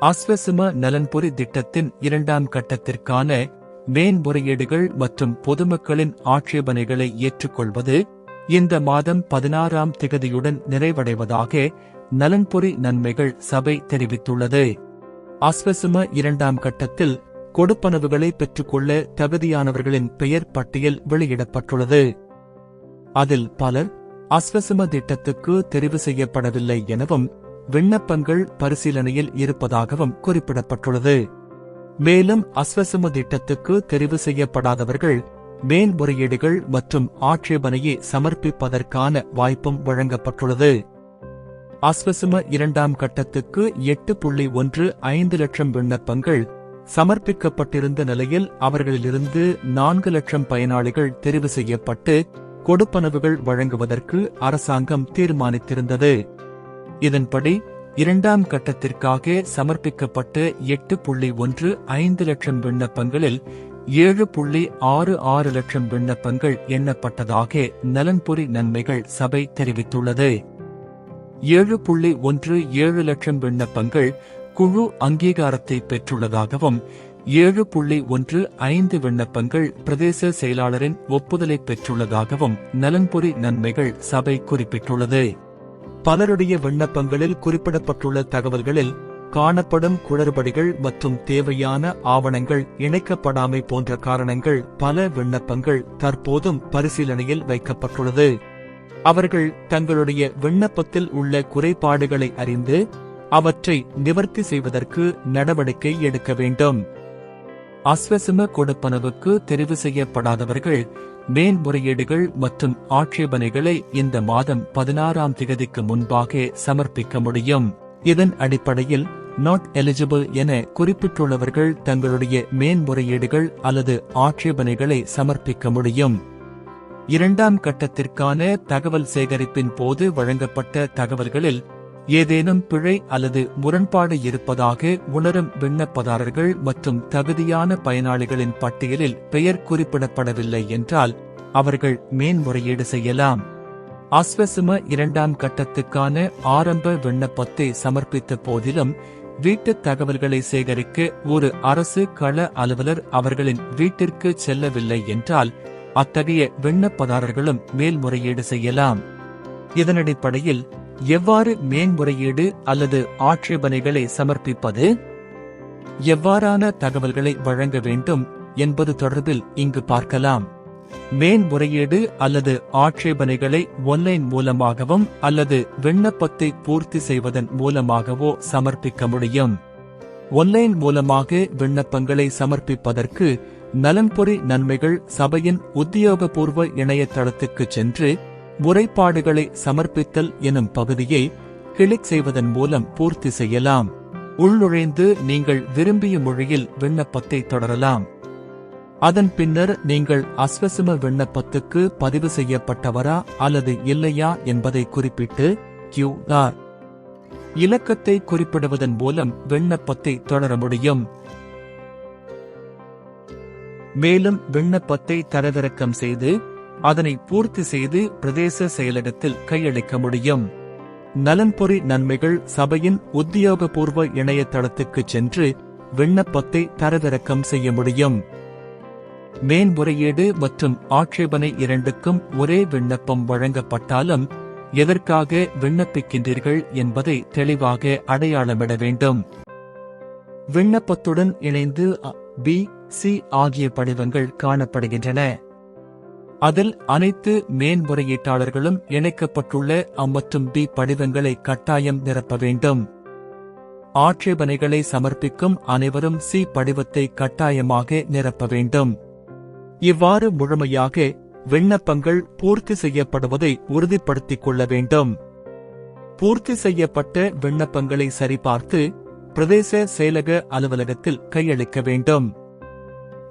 அஸ்வசிம நலன்புரி திட்டத்தின் இரண்டாம் கட்டத்திற்கான மேன்முறையீடுகள் மற்றும் பொதுமக்களின் ஆட்சேபனைகளை ஏற்றுக்கொள்வது இந்த மாதம் பதினாறாம் திகதியுடன் நிறைவடைவதாக நலன்புரி நன்மைகள் சபை தெரிவித்துள்ளது. அஸ்வசும இரண்டாம் கட்டத்தில் கொடுப்பனவுகளை பெற்றுக்கொள்ள தகுதியானவர்களின் பெயர் பட்டியல் வெளியிடப்பட்டுள்ளது. அதில் பலர் அஸ்வசும திட்டத்துக்கு தெரிவு செய்யப்படவில்லை எனவும் விண்ணப்பங்கள் பரிசீலனையில் இருப்பதாகவும் குறிப்பிடப்பட்டுள்ளது. மேலும் அஸ்வசும திட்டத்துக்கு தெரிவு செய்யப்படாதவர்கள் மேன்முறையீடுகள் மற்றும் ஆட்சேபனையை சமர்ப்பிப்பதற்கான வாய்ப்பும் வழங்கப்பட்டுள்ளது. அஸ்வசும இரண்டாம் கட்டத்துக்கு எட்டு புள்ளி ஒன்று ஐந்து லட்சம் விண்ணப்பங்கள் சமர்ப்பிக்கப்பட்டிருந்த நிலையில் அவர்களிலிருந்து நான்கு லட்சம் பயனாளிகள் தெரிவு செய்யப்பட்டு கொடுப்பனவுகள் வழங்குவதற்கு அரசாங்கம் தீர்மானித்திருந்தது. இதன்படி இரண்டாம் கட்டத்திற்காக சமர்ப்பிக்கப்பட்ட எட்டு புள்ளி ஒன்று ஐந்து லட்சம் விண்ணப்பங்களில் ஏழு புள்ளி ஆறு ஆறு லட்சம் விண்ணப்பங்கள் எண்ணப்பட்டதாக நலன்புரி நன்மைகள் சபை தெரிவித்துள்ளது. ஏழு புள்ளி ஒன்று ஏழு லட்சம் விண்ணப்பங்கள் குழு அங்கீகாரத்தை பெற்றுள்ளதாகவும் ஏழு புள்ளி ஒன்று ஐந்து விண்ணப்பங்கள் பிரதேச செயலாளரின் ஒப்புதலை பெற்றுள்ளதாகவும் நலன்புரி நன்மைகள் சபை குறிப்பிட்டுள்ளது. பலருடைய விண்ணப்பங்களில் குறிப்பிடப்பட்டுள்ள தகவல்களில் காணப்படும் குளறுபடிகள் மற்றும் தேவையான ஆவணங்கள் இணைக்கப்படாமை போன்ற காரணங்கள் பல விண்ணப்பங்கள் தற்போதும் பரிசீலனையில் வைக்கப்பட்டுள்ளது. அவர்கள் தங்களுடைய விண்ணப்பத்தில் உள்ள குறைபாடுகளை அறிந்து அவற்றை நிவர்த்தி செய்வதற்கு நடவடிக்கை எடுக்க வேண்டும். அஸ்வசிம கொடுப்பனவுக்கு தெரிவு செய்யப்படாதவர்கள் மேன்முறையீடுகள் மற்றும் ஆட்சேபனைகளை இந்த மாதம் பதினாறாம் திகதிக்கு முன்பாக சமர்ப்பிக்க முடியும். இதன் அடிப்படையில் நாட் எலிஜிபிள் என குறிப்பிட்டுள்ளவர்கள் தங்களுடைய மேன்முறையீடுகள் அல்லது ஆட்சேபனைகளை சமர்ப்பிக்க முடியும். இரண்டாம் கட்டத்திற்கான தகவல் சேகரிப்பின் போது வழங்கப்பட்ட தகவல்களில் ஏதேனும் பிழை அல்லது முரண்பாடு இருப்பதாக உணரும் விண்ணப்பதாரர்கள் மற்றும் தகுதியான பயனாளிகளின் பட்டியலில் பெயர் குறிப்பிடப்படவில்லை என்றால் அவர்கள் மேன்முறையீடு செய்யலாம். அஸ்வசும இரண்டாம் கட்டத்துக்கான ஆரம்ப விண்ணப்பத்தை சமர்ப்பித்த போதிலும் வீட்டு தகவல்களை சேகரிக்க ஒரு அரசு கள அலுவலர் அவர்களின் வீட்டிற்கு செல்லவில்லை என்றால் அத்தகைய விண்ணப்பதாரர்களும் மேல்முறையீடு செய்யலாம். இதனடிப்படையில் எவ்வாறு மேன்முறையீடு அல்லது ஆட்சேபனைகளை சமர்ப்பிப்பது? எவ்வாறான தகவல்களை வழங்க வேண்டும் என்பது தொடர்பில் இங்கு பார்க்கலாம். மேன்முறையீடு அல்லது ஆட்சேபனைகளை ஒன்லைன் மூலமாகவும் அல்லது விண்ணப்பத்தை பூர்த்தி செய்வதன் மூலமாகவோ சமர்ப்பிக்க முடியும். ஒன்லைன் மூலமாக விண்ணப்பங்களை சமர்ப்பிப்பதற்கு நலன்பொறி நன்மைகள் சபையின் உத்தியோகபூர்வ இணையதளத்துக்கு சென்று முறைப்பாடுகளை சமர்ப்பித்தல் எனும் பகுதியை கிளிக் செய்வதன் மூலம் பூர்த்தி செய்யலாம். உள்நுழைந்து நீங்கள் விரும்பிய மொழியில் விண்ணப்பத்தை தொடரலாம். அதன் பின்னர் நீங்கள் அஸ்வசும விண்ணப்பத்துக்கு பதிவு செய்யப்பட்டவரா அல்லது இல்லையா என்பதை குறிப்பிட்டு கியூ ஆர் இலக்கத்தை குறிப்பிடுவதன் மூலம் விண்ணப்பத்தை தொடர முடியும். மேலும் விண்ணப்பத்தை தரவிறக்கம் செய்து அதனை பூர்த்தி செய்து பிரதேச செயலகத்தில் கையளிக்க முடியும். நலன்பொறி நன்மைகள் சபையின் உத்தியோகபூர்வ இணையதளத்துக்கு சென்று விண்ணப்பத்தை தரவிறக்கம் செய்ய முடியும். மேன்முறையீடு மற்றும் ஆட்சேபனை இரண்டுக்கும் ஒரே விண்ணப்பம் வழங்கப்பட்டாலும் எதற்காக விண்ணப்பிக்கின்றீர்கள் என்பதை தெளிவாக அடையாளமிட வேண்டும். விண்ணப்பத்துடன் இணைந்து பி சி ஆகிய படிவங்கள் காணப்படுகின்றன. அதில் அனைத்து மேன்முறையீட்டாளர்களும் இணைக்கப்பட்டுள்ள அ மற்றும் பி படிவங்களை கட்டாயம் நிரப்ப வேண்டும். ஆட்சேபனைகளை சமர்ப்பிக்கும் அனைவரும் சி படிவத்தை கட்டாயமாக நிரப்ப வேண்டும். இவ்வாறு முழுமையாக விண்ணப்பங்கள் பூர்த்தி செய்யப்படுவதை உறுதிப்படுத்திக் கொள்ள வேண்டும். பூர்த்தி செய்யப்பட்ட விண்ணப்பங்களை சரிபார்த்து பிரதேச செயலக அலுவலகத்தில் கையளிக்க வேண்டும்.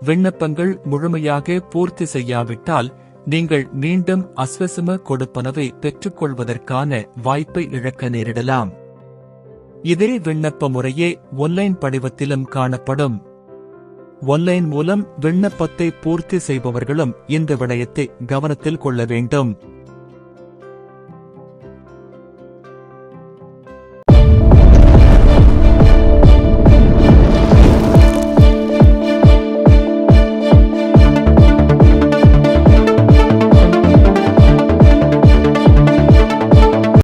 விண்ணப்பங்கள் முழுமையாக பூர்த்தி செய்யாவிட்டால் நீங்கள் மீண்டும் அஸ்வசம கொடுப்பனவை பெற்றுக்கொள்வதற்கான வாய்ப்பை இழக்க நேரிடலாம். இதே விண்ணப்ப முறையே ஒன்லைன் படிவத்திலும் காணப்படும். ஒன்லைன் மூலம் விண்ணப்பத்தை பூர்த்தி செய்பவர்களும் இந்த விடயத்தை கவனத்தில் கொள்ள வேண்டும்.